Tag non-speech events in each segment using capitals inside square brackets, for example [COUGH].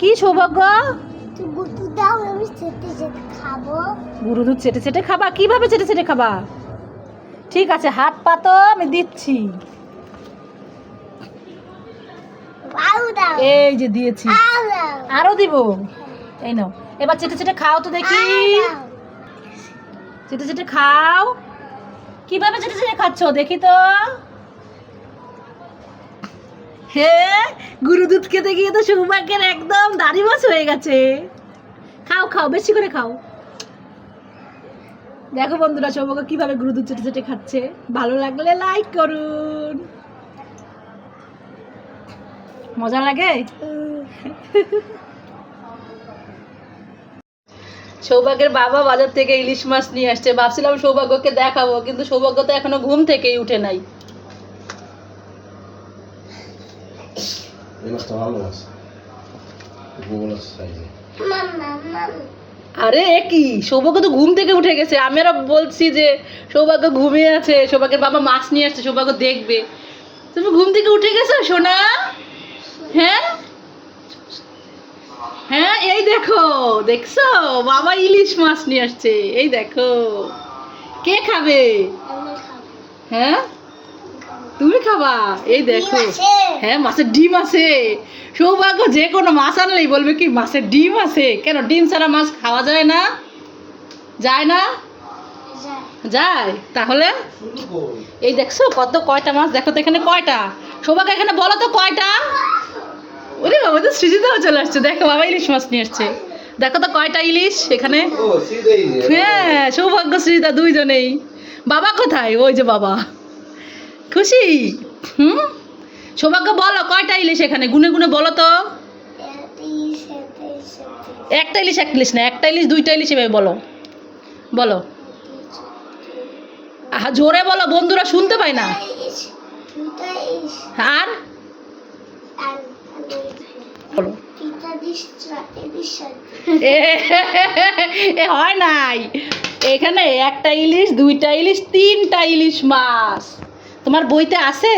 কি সৌভাগ্য? গুরু দুধ চেটে চেটে খাবা? কীভাবে চেটে চেটে খাবা? ঠিক আছে হাত পাতো আমি দিচ্ছি। এই যে দিয়েছি। আরও দিব? এই নাও। এবার চেটে চেটে খাও তো দেখি। চেটে চেটে খাও। কীভাবে চেটে চেটে খাচ্ছ? দেখি তো। হে, গুরু দুধ খেতে গিয়ে তো সৌভাগ্যের একদম দাড়ি মাছ হয়ে গেছে। খাও খাও, বেশি করে খাও। দেখো বন্ধুরা, সৌভাগ্য কীভাবে গুরু দুধ চেটে চেটে খাচ্ছে। ভালো লাগলে লাইক করুন। মজা লাগে? সৌভাগ্যের বাবা বাজার থেকে ইলিশ মাছ নিয়ে আসছে। ভাবছিলাম সৌভাগ্যকে দেখাবো, কিন্তু সৌভাগ্য তো এখনও ঘুম থেকেই উঠে নাই। এই মাছটা ভালো মাছ গোল সাইজে আরে কি? সৌভাগ্য তো ঘুম থেকে উঠে গেছে। আমি আরও বলছি যে সৌভাগ্য ঘুমিয়ে আছে সৌভাগ্যের বাবা মাছ নিয়ে আসছে সৌভাগ্য দেখবে। তুমি ঘুম থেকে উঠে গেছো সোনা? হ্যাঁ? হ্যাঁ এই দেখো দেখছ? বাবা ইলিশ মাছ নিয়ে আসছে এই দেখো। কে খাবে। হ্যাঁ? তুমি খাবা? এই দেখো। হ্যাঁ মাছের ডিম আছে। সৌভাগ্য যে কোনো মাছ আনলেই বলবে কি মাছের ডিম আছে। কেন ডিম ছাড়া মাছ খাওয়া যায় না? যায় না। যায়। তাহলে? এই দেখছ কত কয়টা মাছ? দেখো তো এখানে কয়টা। সৌভাগ্য এখানে বলো তো কয়টা? ওরে বাবা তো সৃজিতাও চলে আসছে। দেখো বাবা ইলিশ মাছ নিয়ে আসছে। দেখো তো কয়টা ইলিশ এখানে? হ্যাঁ সৌভাগ্য সৃজিতা দুইজনেই। বাবা কোথায়? ওই যে বাবা। খুশি? হুম? সৌভাগ্য বলো কয়টা ইলিশ এখানে? গুনে গুনে বলো তো। একটা ইলিশ এক ইলিশ না একটা ইলিশ দুইটা ইলিশ এভাবে বলো। বলো। জোরে বলো বন্ধুরা শুনতে পায় না। আর? বলো। এ হয় নাই। এখানে একটা ইলিশ দুইটা ইলিশ তিনটা ইলিশ মাছ। তোমার বইতে আছে?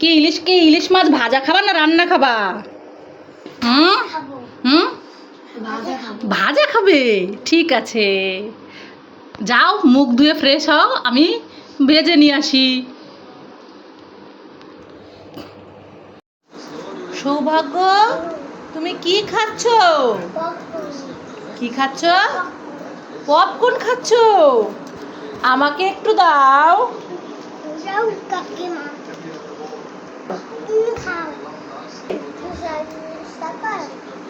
কি ইলিশ কি ইলিশ মাছ ভাজা খাবা না রান্না খাবা? হুম? হুম? ভাজা খাবে। ঠিক আছে। যাও মুখ ধুয়ে ফ্রেশ হও আমি ভেজে নিয়ে আসি। সৌভাগ্য তুমি কি খাচ্ছ? কি খাচ্ছ? পপকর্ন খাচ্ছ? আমাকে একটু দাও।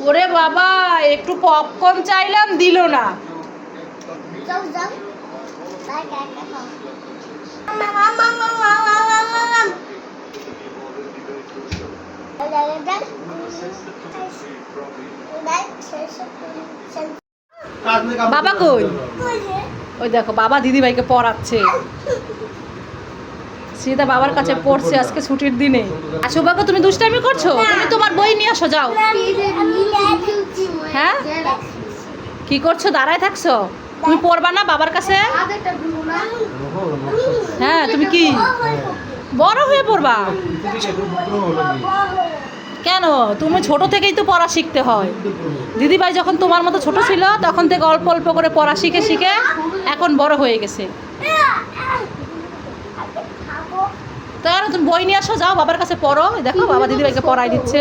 ওরে বাবা একটু পপকর্ন চাইলাম দিল না। বাবা কই? ওই দেখো বাবা দিদিভাইকে পড়াচ্ছে। সীতা বাবার কাছে পড়ছে আজকে ছুটির দিনে। আর সৌভাগ্য তুমি দুষ্টামি করছ? তুমি তোমার বই নিয়ে আসো যাও। হ্যাঁ? কি করছ? দাঁড়ায় থাকছো? তুমি পড়বা না বাবার কাছে? হ্যাঁ তুমি কি? বড় হয়ে পড়বা? কেন? তুমি ছোট থেকেই তো পড়া শিখতে হয়। দিদিভাই যখন তোমার মতো ছোট ছিল তখন থেকে অল্প অল্প করে পড়া শিখে শিখে এখন বড় হয়ে গেছে। তার তুমি বই নিয়ে আসো যাও বাবার কাছে পড়ো। দেখো বাবা দিদিভাইকে পড়াই দিচ্ছে।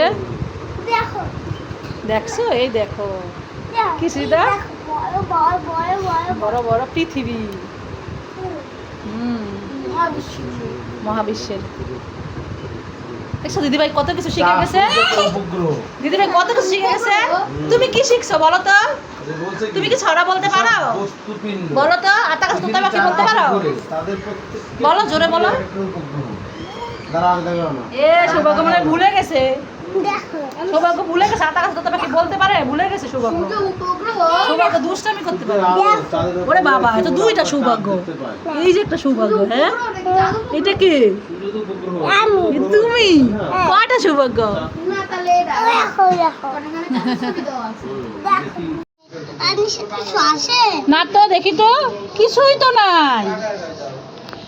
দেখছ? এই দেখো। কি সুবিধা? বড় বড় পৃথিবী। হুম। মহাবিশ্ব। মহাবিশ্বের দেখছ দিদিভাই কত কিছু শিখে গেছে? দিদিভাই কত কিছু শিখে গেছে? তুমি কি শিখছো বলো তো? তুমি কি ছড়া বলতে পারো? বলো তো আতা গাছ তোতা পাখি বলতে পারো? বলো, জোরে বলো। এ সৌভাগ্য মানে ভুলে গেছে। সৌভাগ্য ভুলে গেছে আতা গাছ বলতে পারে? ভুলে গেছে সৌভাগ্য। সৌভাগ্য দুষ্টামি করতে পারে। ওরে বাবা এটা দুইটা সৌভাগ্য। এই যে একটা সৌভাগ্য হ্যাঁ? এটা কি? তুমি? কয়টা সৌভাগ্য? না তো দেখি তো। কিছুই তো নাই।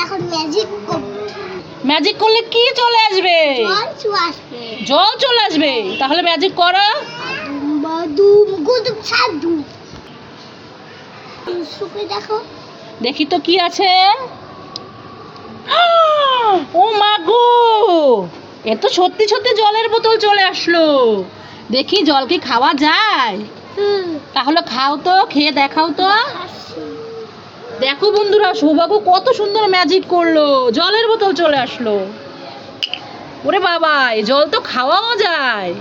এখন ম্যাজিক ম্যাজিক করলে কি চলে আসবে? জল চলে আসবে। তাহলে ম্যাজিক করো। দেখো। দেখি তো কি আছে। [GASPS] ও মা গো! এ তো সত্যি সত্যি জলের বোতল চলে আসলো। দেখি জল কি খাওয়া যায়? তাহলে খাও তো খেয়ে দেখাও তো। দেখো বন্ধুরা সৌভাগ্য কত সুন্দর ম্যাজিক করল। জলের বোতল চলে আসলো। ওরে বাবা জল তো খাওয়াও যায়।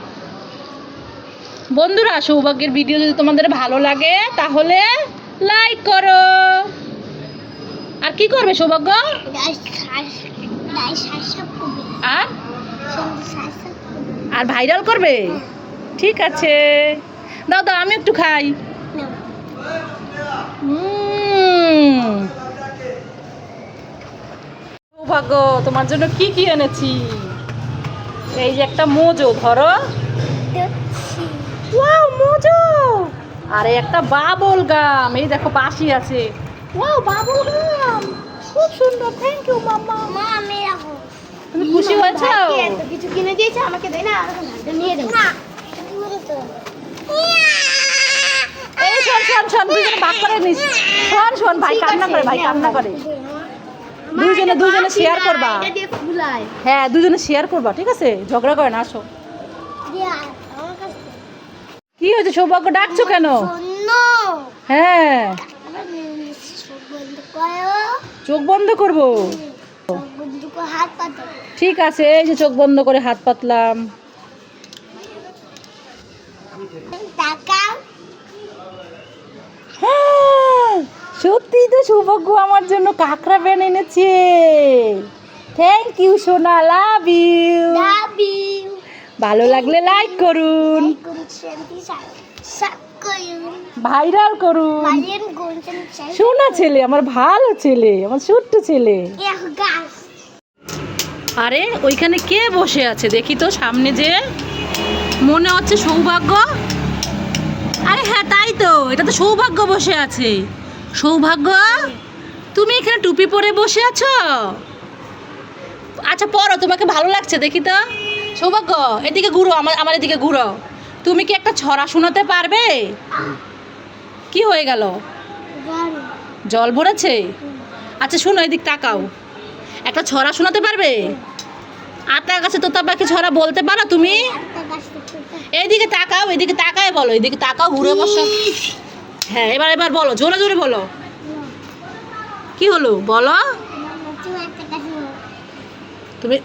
বন্ধুরা সৌভাগ্যের ভিডিও যদি তোমাদের ভালো লাগে তাহলে লাইক করো। আর কি করবে সৌভাগ্য? আর? আর ভাইরাল করবে? ঠিক আছে। দাও দাও আমি একটু খাই। নাও। সৌভাগ্য তোমার জন্য কি কি এনেছি? এই যে একটা মোজো ধরো। Wow mojo! আরে একটা বাবল গাম এই দেখো বাঁশি আছে। Wow bubble gum! খুব সুন্দর থ্যাংক ইউ মাম্মা। মা আমি রাখো। তুমি খুশি হয়েছো? এত কিছু কিনে দিয়েছে আমাকে দেয় না আর নিয়ে না। এই শোন শোন শোন দুজনে ভাগ করে নিস। শোন শোন ভাই কান্না করে ভাই কান্না করে। দুইজনে দুজনে শেয়ার করবা। হ্যাঁ দুজনে শেয়ার করবা ঠিক আছে? ঝগড়া করে না আসো। কি হয়েছে সৌভাগ্য? ডাকছো কেন? হ্যাঁ। চোখ বন্ধ করব? ঠিক আছে এই যে চোখ বন্ধ করে হাত পাতলাম তাকাও হ্যাঁ, সত্যি তো সৌভাগ্য আমার জন্য কাঁকড়া প্যান এনেছে। থ্যাংক ইউ সোনা লাভ ইউ ভালো লাগলে লাইক করুন। ভাইরাল করুন সোনা ছেলে আমার ভালো ছেলে আমার ছোট্ট ছেলে। আরে ওইখানে কে বসে আছে? দেখি তো সামনে যে মনে হচ্ছে সৌভাগ্য। আরে হ্যাঁ তাই তো এটা তো সৌভাগ্য বসে আছে। সৌভাগ্য? তুমি এখানে টুপি পরে বসে আছো? আচ্ছা পরো তোমাকে ভালো লাগছে দেখি তো। সৌভাগ্য এদিকে ঘুরো আমার আমার এদিকে ঘুরো। তুমি কি একটা ছড়া শোনাতে পারবে? কি হয়ে গেল? জল। ভরেছে? আচ্ছা শোনো এদিক তাকাও। একটা ছড়া শোনাতে পারবে? আতা গাছে তোতা পাখি ছড়া বলতে পারো তুমি? এইদিকে তাকাও এদিকে তাকায় বলো এদিকে তাকাও ঘুরে বসো। হ্যাঁ এবার এবার বলো, জোরে জোরে বলো। কি হলো? বলো। তুমি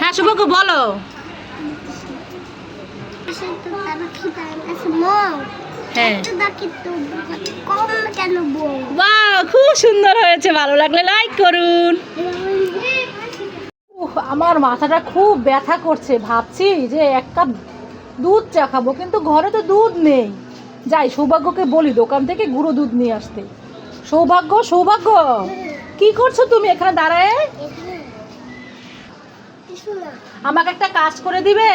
হ্যাঁ শুভকে বলো। হ্যাঁ। খুব সুন্দর হয়েছে, ভালো লাগলে লাইক করুন। আমার মাথাটা খুব ব্যথা করছে, ভাবছি যে এক কাপ দুধ চা খাব, কিন্তু ঘরে তো দুধ নেই। যাই সৌভাগ্যকে বলি দোকান থেকে গুঁড়ো দুধ নিয়ে আসতে। সৌভাগ্য সৌভাগ্য! কি করছ তুমি এখানে দাঁড়ায়? আমাকে একটা কাজ করে দিবে?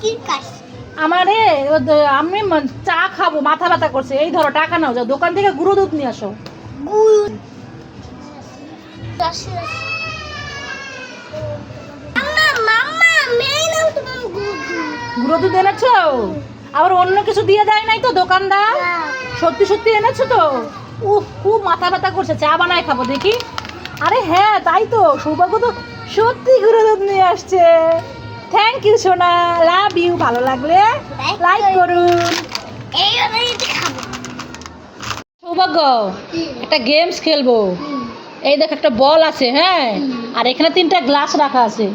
কি কাজ? আমারে আমি চা খাব মাথা ব্যথা করছে। এই ধরো টাকা নাও যাও দোকান থেকে গুঁড়ো দুধ নিয়ে আসো। গুঁড়ো দুধ এনেছো? আবার অন্য কিছু দিয়ে দেয় নাই তো দোকানদার? সত্যি সত্যি এনেছো তো? উফ খুব মাথা ব্যথা করছে। চা বানায় খাব দেখি। আরে হ্যাঁ তাই তো। সৌভাগ্য তো সত্যি গুঁড়ো দুধ নিয়ে আসছে। থ্যাংক ইউ সোনা। লাভ ইউ ভালো লাগলে লাইক করুন। সৌভাগ্য একটা গেমস খেলব। এই দেখ একটা বল আছে হ্যাঁ? আর এখানে তিনটা গ্লাস রাখা আছে।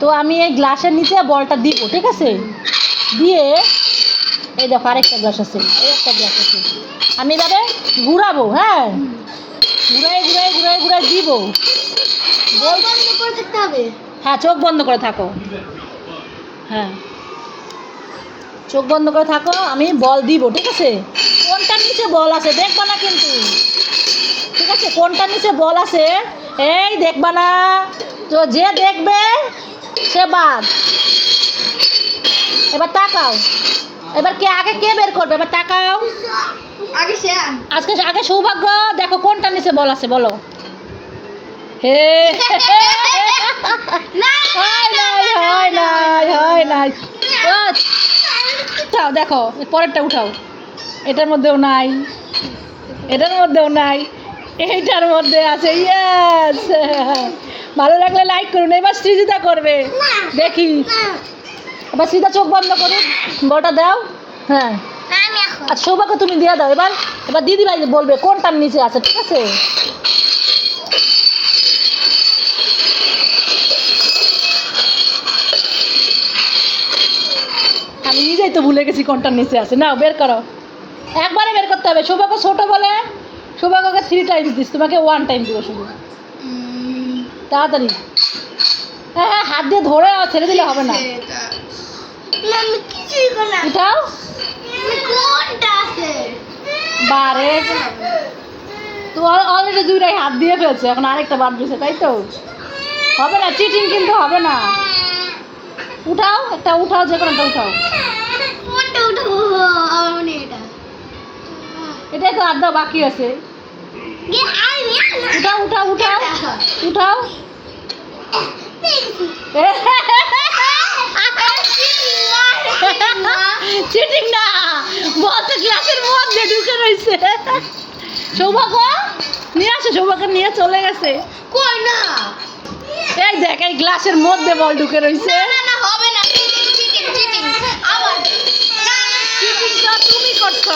তো আমি এই গ্লাসের নিচে বলটা দিব ঠিক আছে? দিয়ে এই দেখো আরেকটা গ্লাস আছে এই একটা গ্লাস আছে। আমি এবারে ঘুরাবো হ্যাঁ? ঘুরাই ঘুরাই ঘুরাই ঘুরাই দিব। হ্যাঁ চোখ বন্ধ করে থাকো। হ্যাঁ। চোখ বন্ধ করে থাকো আমি বল দিব ঠিক আছে? কোনটার নিচে বল আছে দেখবা না কিন্তু। ঠিক আছে কোনটার নিচে বল আছে? এই দেখবা না। তো যে দেখবে সে বাদ। এবার তাকাও। এবার কে আগে কে বের করবে? এবার তাকাও। আগে আজকে আগে সৌভাগ্য দেখো কোনটা নিচে বল আছে বলো। হে হয় নাই হয় নাই হয় নাই উঠাও দেখো পরেরটা উঠাও। এটার মধ্যেও নাই। এটার মধ্যেও নাই। এইটার মধ্যে আছে ইয়েস ভালো লাগলে লাইক করুন। এবার সৃজিতা করবে। দেখি। এবার সীতা চোখ বন্ধ করুন বটা দাও। হ্যাঁ। আমি আর সৌভাগ্য তুমি দিয়ে দাও। এবার এবার দিদি ভাই বলবে কোনটার নিচে আছে ঠিক আছে? আমি নিজেই তো ভুলে গেছি কোনটার নিচে আছে। নাও বের করো। একবারে বের করতে হবে। সৌভাগ্য ছোট বলে সৌভাগ্যকে থ্রি টাইমস দিস। তোমাকে ওয়ান টাইম দিব শুধু। তাড়াতাড়ি। হ্যাঁ হ্যাঁ হাত দিয়ে ধরে ছেড়ে দিলে হবে না। উঠাও। আছে? বারে। তো অলরেডি দুইটাই হাত দিয়ে ফেলছে এখন আরেকটা বাদ দিয়েছে তাই তো? হবে না চিটিং কিন্তু হবে না। উঠাও একটা উঠাও যে কোনো উঠাও। কোনটা আমার মনে এটা। এটাই তো আড্ডা বাকি আছে। উঠাও উঠাও উঠাও। উঠাও। [LAUGHS] চিটিং না। বলতে ক্লাসের মধ্যে ঢুকে রয়েছে। সৌভাগ্য নিয়ে আসো সৌভাগ্য নিয়ে চলে গেছে। কই না? এই দেখ এই গ্লাসের মধ্যে বল ঢুকে রয়েছে। না না হবে না। তুমি করছ।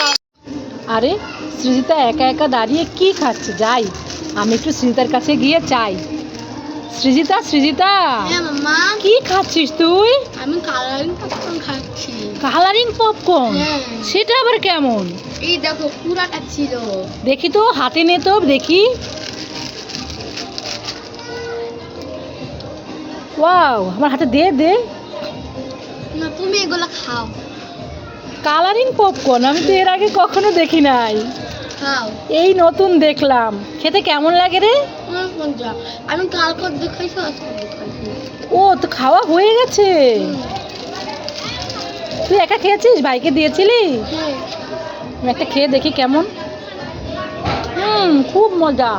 আরে সৃজিতা একা একা দাঁড়িয়ে কি খাচ্ছে? যাই আমি একটু সৃজিতার কাছে গিয়ে চাই। সৃজিতা সৃজিতা। হ্যাঁ কি খাচ্ছিস তুই? আমি কালারিং পপকর্ন খাচ্ছি। কালারিং পপকর্ন হ্যাঁ। সেটা আবার কেমন? এই দেখো পুরাটা ছিল। দেখি তো হাতে নে তো দেখি। ওয়াও আমার হাতে দে দে। না তুমি এগুলো খাও। কালারিং পপকর্ন আমি তো এর আগে কখনো দেখি নাই। খাও। এই নতুন দেখলাম। খেতে কেমন লাগে রে? আমি কালকে দেখাইছি আজকে দেখাইছি ও তো খাওয়া হয়ে গেছে? তুই একা খেয়েছিস? ভাইকে দিয়েছিলি? হ্যাঁ। একটা খেয়ে দেখি কেমন। হুম খুব মজা।